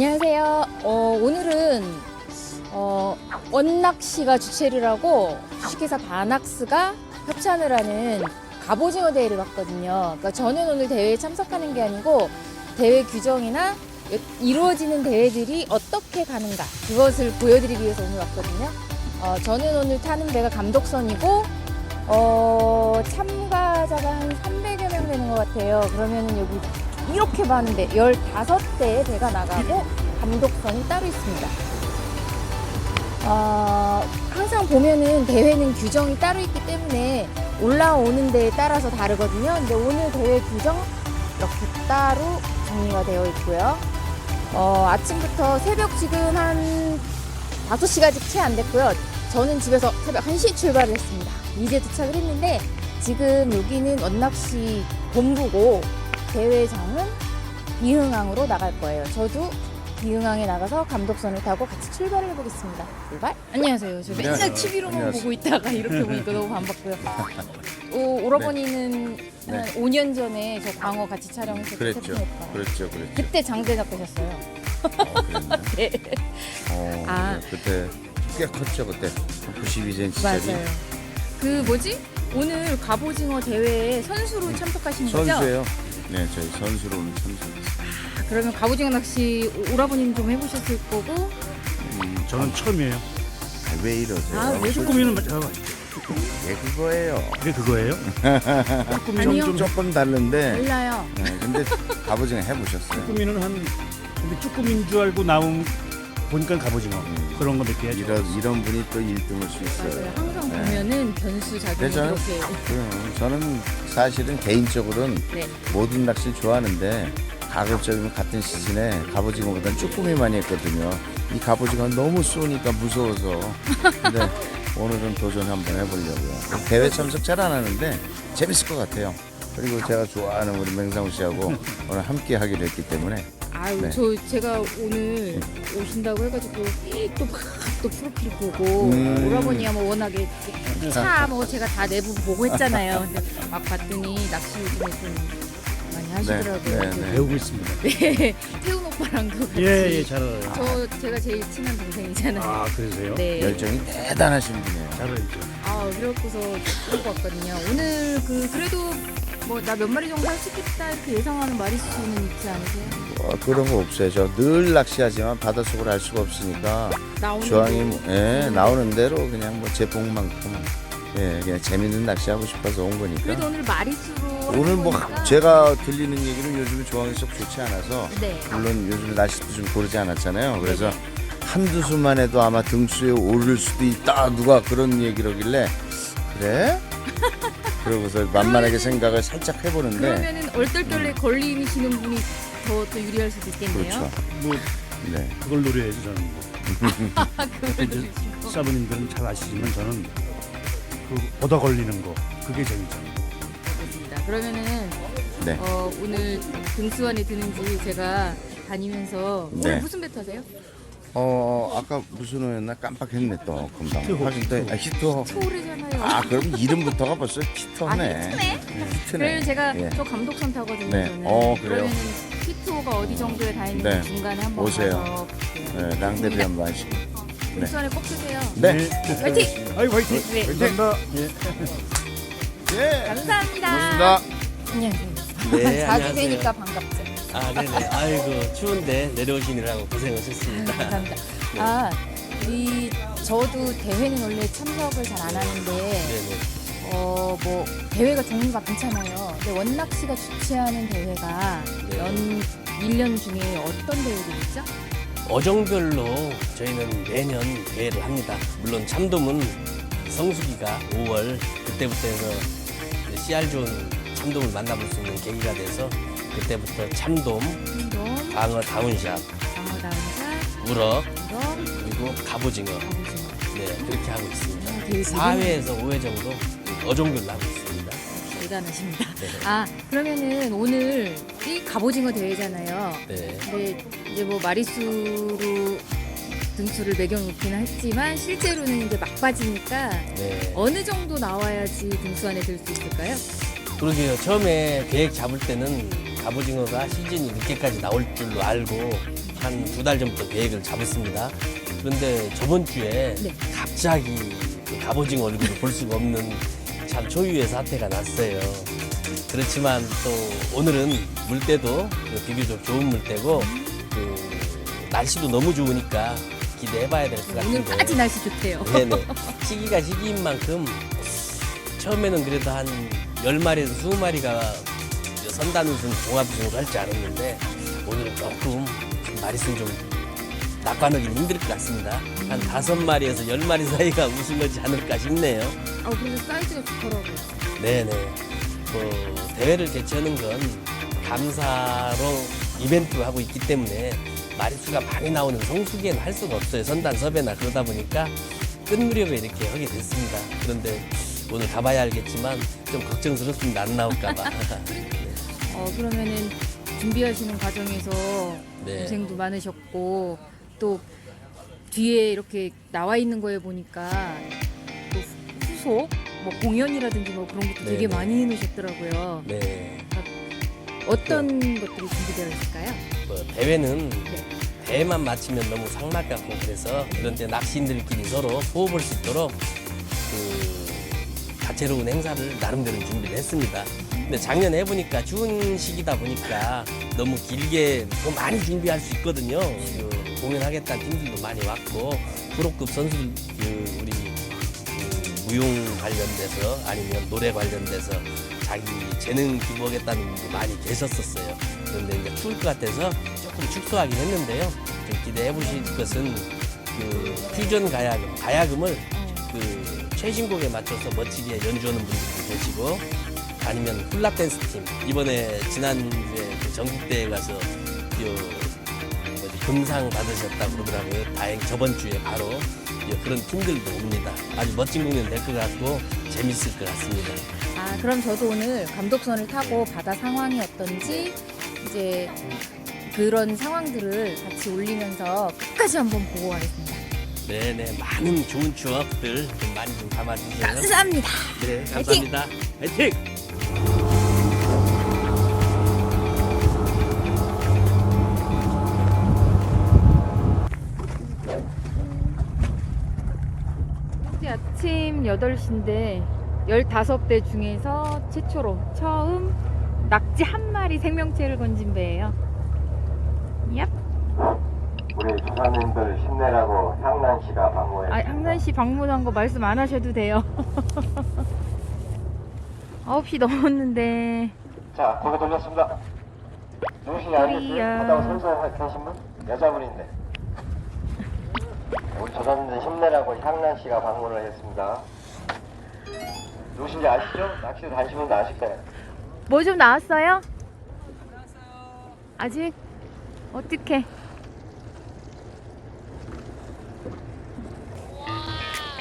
안녕하세요. 어, 오늘은 어, 원낚시가 주최를 하고 주식회사 바낙스가 협찬을 하는 갑오징어 대회를 봤거든요. 그러니까 저는 오늘 대회에 참석하는 게 아니고 대회 규정이나 이루어지는 대회들이 어떻게 가는가 그것을 보여드리기 위해서 오늘 왔거든요. 어, 저는 오늘 타는 배가 감독선이고 어, 참가자가 한 300여 명 되는 것 같아요. 그러면은 여기 이렇게 많은데 15대의 배가 나가고 감독선이 따로 있습니다. 어, 항상 보면은 대회는 규정이 따로 있기 때문에 올라오는 데에 따라서 다르거든요. 근데 오늘 대회 규정 이렇게 따로 정리가 되어 있고요. 어, 아침부터 새벽 지금 한 5시까지 채 안 됐고요. 저는 집에서 새벽 1시 출발을 했습니다. 이제 도착을 했는데 지금 여기는 원낚시 본부고 대회장은 이흥항으로 나갈 거예요. 저도 이흥항에 나가서 감독선을 타고 같이 출발을 해보겠습니다. 출발! 안녕하세요. 저 맨날 안녕하세요. TV로만 안녕하세요. 보고 있다가 이렇게 보니까 너무 반갑고요. 오, 오라버니는 네. 한 5년 전에 저 광어 같이 촬영했을 때 그랬죠. 태풍했던 그랬죠, 그랬죠. 그때 장대 잡으셨어요. 어, 그랬나? 네. 어, 아. 그때 꽤 컸죠, 그때. 92cm짜리. 맞아요. 그 뭐지? 오늘 갑오징어 대회에 선수로 참석하시는 거죠? 선수예요. 네, 저희 선수로 오늘 참석했어요. 그러면 갑오징어 낚시 오- 오라버님 좀 해보셨을 거고 음, 저는 처음이에요. 아, 왜 이러세요? 아, 왜 쭈꾸미는 제가 예, 그거예요. 그게 그거예요? 쭈꾸미 아니요. 좀, 좀 조금 다른데. 몰라요. 네, 근데 갑오징어 해보셨어요? 쭈꾸미는 한 근데 쭈꾸미인 줄 알고 나온 보니까 갑오징어 음. 그런 거 몇개 하죠. 이런, 이런 분이 또 1등을 수. 있어요. 항상 네. 보면은 변수 작용이 네, 저는, 이렇게 그래요. 저는 사실은 개인적으로는 네. 모든 낚시를 좋아하는데 가급적이면 같은 시즌에 갑오징어보다는 쭈꾸미 많이 했거든요. 이 갑오징어 너무 쏘니까 무서워서. 근데 오늘은 도전 한번 해보려고요. 대회 참석 잘 안 하는데 재밌을 것 같아요. 그리고 제가 좋아하는 우리 맹상우 씨하고 오늘 함께 하기로 했기 때문에 아유 네. 저 제가 오늘 오신다고 해가지고 또 막 또 프로필 보고 음. 오라버니 하면 워낙에 차 뭐 제가 다 내부 보고 했잖아요. 근데 막 봤더니 낚시 요즘에 좀 많이 하시더라고요. 네, 네. 배우고 있습니다. 네. 태훈 오빠랑도 같이. 예, 예, 잘 알아요. 저 제가 제일 친한 동생이잖아요. 아, 그러세요? 네. 열정이 대단하신 분이에요. 잘 알죠. 아 그래갖고서 그러고 왔거든요. 오늘 그 그래도 뭐 나 몇 마리 정도 할 수 있겠다 이렇게 예상하는 마리수는 있지 않으세요? 어, 그런 거 없어요. 저 늘 낚시하지만 바닷속으로 할 수가 없으니까 나오는 주황이 거. 뭐, 예, 나오는 대로 그냥 뭐제 복만큼 예, 그냥 재밌는 낚시 하고 싶어서 온 거니까. 그래도 오늘 마리수로 오늘 뭐 해보니까 제가 들리는 얘기는 요즘에 조항이 썩 좋지 않아서 네. 물론 요즘 날씨도 좀 고르지 않았잖아요. 그래서 한두 수만 해도 아마 등수에 오를 수도 있다. 누가 그런 얘기를 하길래 그래? 그러고서 만만하게 생각을 살짝 해보는데 그러면은 얼떨결에 걸리시는 분이 더또 유리할 수도 있겠네요. 그렇죠. 뭐 네. 그걸 노려야죠 저는. 뭐. 그걸 이제 누르시고. 사부님들은 잘 아시지만 저는 그 얻어 걸리는 거 그게 재밌잖아요. 알겠습니다. 그러면은 네. 어, 오늘 등수원에 드는지 제가 다니면서 오늘 네. 무슨 배 타세요? 어 아까 무슨 호였나 깜빡했네 또 금방 하긴 또 아, 히트호 초오르잖아요. 아 그럼 이름부터가 벌써 아, 히트호네 히트네? 히트네 그래요 제가 예. 저 감독 선 타거든요. 네. 저는. 어, 그래요? 히트호가 어디 정도에 다 있는지 네. 중간에 한번 오세요. 가서 볼게요. 네, 랑데비 한번 하시고 등수원에 꼭 드세요. 네, 화이팅! 아이 화이팅. 네. 감사합니다. 예. 예 감사합니다. 고맙습니다 안녕하세요. 네, 자주. 뵈니까 반갑죠. 아, 네네. 아이고, 추운데 내려오시느라고 고생하셨습니다. 감사합니다. 아, 이 저도 대회는 원래 참석을 잘 안 하는데 네네. 어 뭐 대회가 종류가 많잖아요. 근데 원낚시가 주최하는 대회가 네. 연 1년 중에 어떤 대회들이 있죠? 어종별로 저희는 매년 대회를 합니다. 물론 참돔은 성수기가 5월 그때부터 해서 씨알 좋은 참돔을 만나볼 수 있는 계기가 돼서 그때부터 참돔, 운동, 방어 다운샷, 방어다운사, 우럭, 우럭, 그리고 갑오징어. 네, 그렇게 하고 있습니다. 되게 4회에서 5회 정도 어종별로 하고 있습니다. 대단하십니다. 네. 아 그러면은 오늘 이 갑오징어 대회잖아요. 네. 근데 이제 뭐 마리수로 등수를 매겨놓기는 했지만 실제로는 이제 막바지니까 네. 어느 정도 나와야지 등수 안에 들 수 있을까요? 그러게요. 처음에 계획 잡을 때는 갑오징어가 시즌이 늦게까지 나올 줄로 알고 한 두 달 전부터 계획을 잡았습니다. 그런데 저번 주에 네. 갑자기 그 갑오징어 얼굴을 볼 수가 없는 참 초유의 사태가 났어요. 그렇지만 또 오늘은 물때도 그 비교적 좋은 물때고 그 날씨도 너무 좋으니까 기대해봐야 될 것 같은데. 오늘까지 날씨 좋대요. 네네. 시기가 시기인 만큼 처음에는 그래도 한 10마리에서 20마리가 선단 우승, 종합 우승을 할줄 알았는데 오늘은 조금 좀 마리수는 좀 낙관하기 힘들 것 같습니다. 한 5마리에서 10마리 사이가 우승하지 않을까 싶네요. 아, 그래서 사이즈가 좋더라고요. 네네. 뭐 대회를 개최하는 건 감사로 이벤트를 하고 있기 때문에 마리수가 많이 나오는 성수기에는 할 수가 없어요. 선단 섭외나 그러다 보니까 끝 무렵에 이렇게 하게 됐습니다. 그런데 오늘 가봐야 알겠지만 좀 걱정스럽습니다. 안 나올까봐. 어, 그러면은 준비하시는 과정에서 네. 고생도 많으셨고 또 뒤에 이렇게 나와 있는 거에 보니까 또 후- 후속 뭐 공연이라든지 뭐 그런 것도 되게 네, 네. 많이 해놓으셨더라고요. 네. 어떤 것들이 준비되어 있을까요? 뭐 대회는 네. 대회만 마치면 너무 상막 같고 그래서 그런데 낚시인들끼리 서로 호흡할 수 있도록 그 다채로운 행사를 나름대로 준비를 했습니다. 근데 작년에 해보니까 추운 시기다 보니까 너무 길게 더 많이 준비할 수 있거든요. 그 공연하겠다는 팀들도 많이 왔고 프로급 선수들 그 우리 그 무용 관련돼서 아니면 노래 관련돼서 자기 재능 기부하겠다는 분도 많이 계셨었어요. 그런데 이제 추울 것 같아서 조금 축소하긴 했는데요. 좀 기대해 보실 것은 그 퓨전 가야금, 가야금을 그 최신곡에 맞춰서 멋지게 연주하는 분들도 계시고 아니면 훌라 댄스 팀 이번에 지난주에 그 전국대회 가서 요 뭐지, 금상 받으셨다고 그러더라고요. 다행 저번 주에 바로 예, 그런 팀들도 옵니다. 아주 멋진 공연 될 것 같고 재밌을 것 같습니다. 아 그럼 저도 오늘 감독선을 타고 바다 상황이 어떤지 이제 그런 상황들을 같이 올리면서 끝까지 한번 보고 가겠습니다. 네네 많은 좋은 추억들 좀 많이 좀 담아주세요. 감사합니다. 네 감사합니다. 화이팅! 아침 8시인데 15대 중에서 최초로 처음 낙지 한 마리 생명체를 건진 배예요. 얍. 우리 조상님들 힘내라고 향란 씨가 방문했습니다. 아, 씨 방문한 거 말씀 안 하셔도 돼요. 9시 넘었는데 자, 고개 돌렸습니다. 누구시냐? 하다고 선서 계신 분? 여자분인데. 조상님들 힘내라고 향란 씨가 방문을 했습니다. 누구신지 아시죠? 낚시 다니시는 분도 아실 거예요. 뭐 좀 나왔어요? 아직? 어떻게?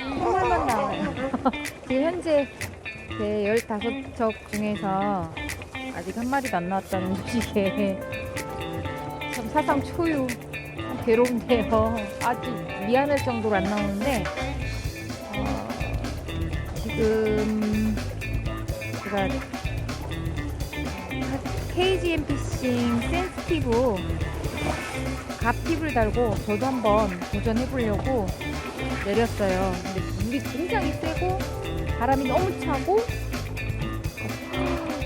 정말만 나와요. 지금 현재 제 15척 중에서 아직 한 마리도 안 나왔다는 소식에 참 사상 초유 참 괴로운데요. 아주 미안할 정도로 안 나오는데 어, 지금 제가 KGM 피싱 센스티브 갑팁을 달고 저도 한번 도전해 보려고 내렸어요. 근데 물이 굉장히 세고 바람이 너무 차고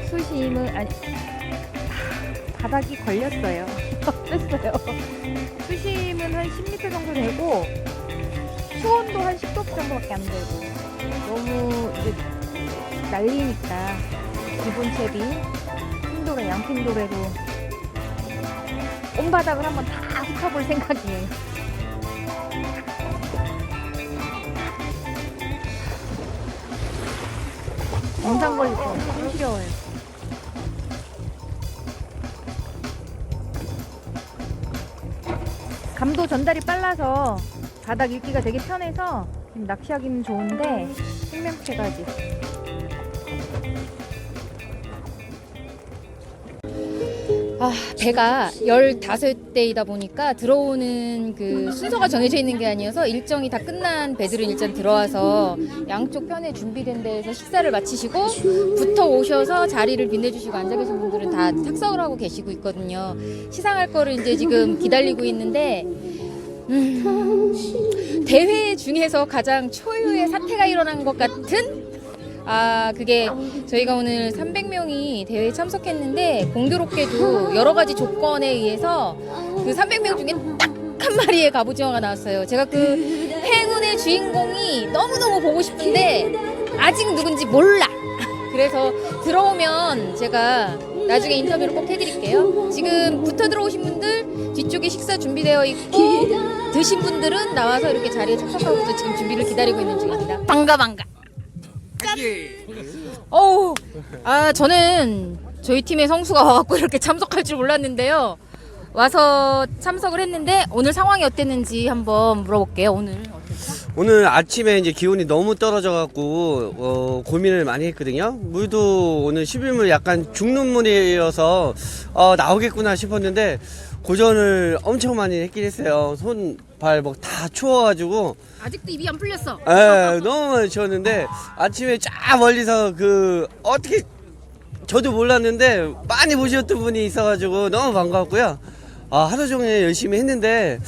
수심은 아니 바닥이 걸렸어요. 뺐어요. 수심은 한 10m 정도 되고 수온도 한 10도 정도밖에 안 되고 너무 이제 날리니까 기본 채비 핀도레 양핀도레로 온 바닥을 한번 다 훑어볼 생각이에요. 영상 걸릴 거 감도 전달이 빨라서 바닥 읽기가 되게 편해서 지금 낚시하기는 좋은데 생명체가 아직 아, 배가 15대이다 보니까 들어오는 그 순서가 정해져 있는 게 아니어서 일정이 다 끝난 배들은 일단 들어와서 양쪽 편에 준비된 데에서 식사를 마치시고 붙어 오셔서 자리를 빛내주시고 앉아 계신 분들은 다 탁석을 하고 계시고 있거든요. 시상할 거를 이제 지금 기다리고 있는데 음, 대회 중에서 가장 초유의 사태가 일어난 것 같은 아 그게 저희가 오늘 300명이 대회에 참석했는데 공교롭게도 여러 가지 조건에 의해서 그 300명 중에 딱 한 마리의 갑오징어가 나왔어요. 제가 그 행운의 주인공이 너무너무 보고 싶은데 아직 누군지 몰라. 그래서 들어오면 제가 나중에 인터뷰를 꼭 해드릴게요. 지금 붙어 들어오신 분들 뒤쪽에 식사 준비되어 있고 드신 분들은 나와서 이렇게 자리에 참석하고 지금 준비를 기다리고 있는 중입니다. 반가 반가. 어우, 아 저는 저희 팀의 성수가 와갖고 이렇게 참석할 줄 몰랐는데요. 와서 참석을 했는데 오늘 상황이 어땠는지 한번 물어볼게요. 오늘? 오늘 아침에 이제 기온이 너무 떨어져 갖고 어, 고민을 많이 했거든요. 물도 오늘 11물 약간 죽는 물이어서 어, 나오겠구나 싶었는데 고전을 엄청 많이 했긴 했어요. 손, 발뭐다 추워가지고 아직도 입이 안 풀렸어. 에, 너무 많이 추웠는데 아침에 쫙 멀리서 그 어떻게 저도 몰랐는데 많이 보셨던 분이 있어가지고 너무 반가웠고요. 아, 하루 종일 열심히 했는데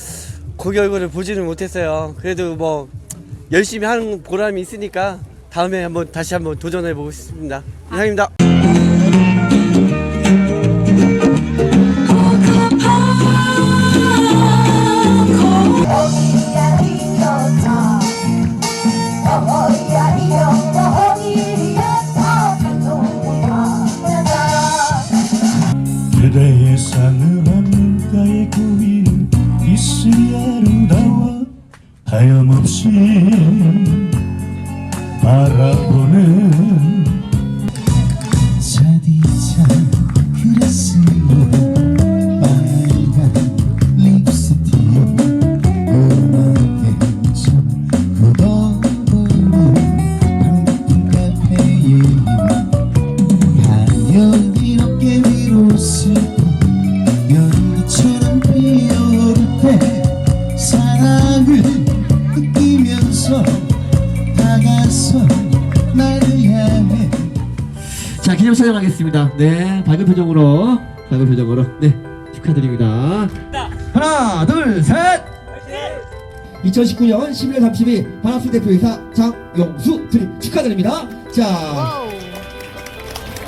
그 결과를 보지는 못했어요. 그래도 뭐 열심히 하는 보람이 있으니까 다음에 한번 다시 한번 도전해 보고 싶습니다. 이상입니다. 그대 네 밝은 표정으로 밝은 표정으로 네 축하드립니다. 하나 둘 셋. 2019년 11월 30일 바람수 대표이사 장용수 드림 축하드립니다. 자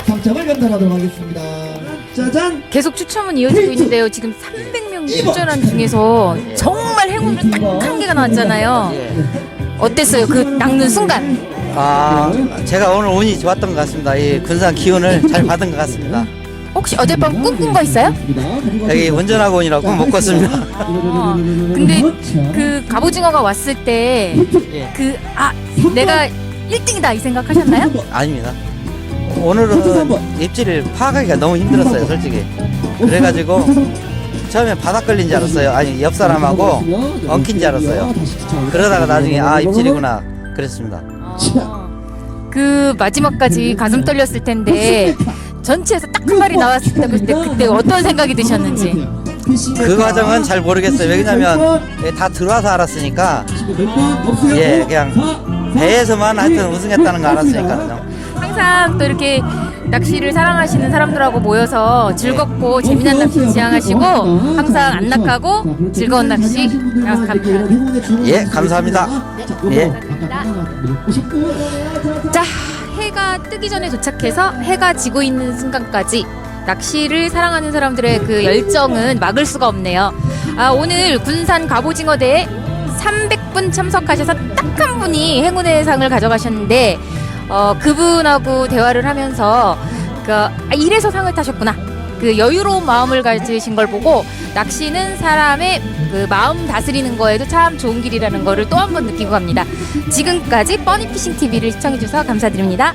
상장을 전달하도록 하겠습니다. 짜잔. 계속 추첨은 이어지고 있는데요. 지금 300명 출전한 중에서 정말 행운을 딱 한 개가 나왔잖아요. 어땠어요? 그 낚는 순간. 아, 제가 오늘 운이 좋았던 것 같습니다. 이 군산 기운을 잘 받은 것 같습니다. 혹시 어젯밤 꿈꾼 거 있어요? 여기 운전하고 오니라고 꿈못 꿨습니다. 어, 근데 그 갑오징어가 왔을 때 예. 그아 내가 1등이다 이 생각하셨나요? 아닙니다. 오늘은 입질을 파악하기가 너무 힘들었어요, 솔직히. 그래가지고 처음에 바닥 걸린 줄 알았어요. 아니, 옆 사람하고 엉킨 줄 알았어요. 그러다가 나중에 아, 입질이구나. 그랬습니다. 어, 그 마지막까지 가슴 떨렸을 텐데 전체에서 딱 한 마리 나왔을 때 그때, 그때 어떤 생각이 드셨는지. 그 과정은 잘 모르겠어요. 왜냐면 예, 다 들어와서 알았으니까 예, 그냥 배에서만 하여튼 우승했다는 거 알았으니까요. 항상 또 이렇게 낚시를 사랑하시는 사람들하고 모여서 즐겁고 재미난 낚시 지향하시고 항상 안 낙하고 즐거운 낚시 약합니다. 예, 감사합니다. 예. 자, 해가 뜨기 전에 도착해서 해가 지고 있는 순간까지 낚시를 사랑하는 사람들의 그 열정은 막을 수가 없네요. 아, 오늘 군산 갑오징어 대회 300분 참석하셔서 딱 한 분이 행운의 상을 가져가셨는데 어, 그분하고 대화를 하면서 그 아, 이래서 상을 타셨구나. 그 여유로운 마음을 가지신 걸 보고 낚시는 사람의 그 마음 다스리는 거에도 참 좋은 길이라는 거를 또 한 번 느끼고 갑니다. 지금까지 뻔히피싱 TV를 시청해 주셔서 감사드립니다.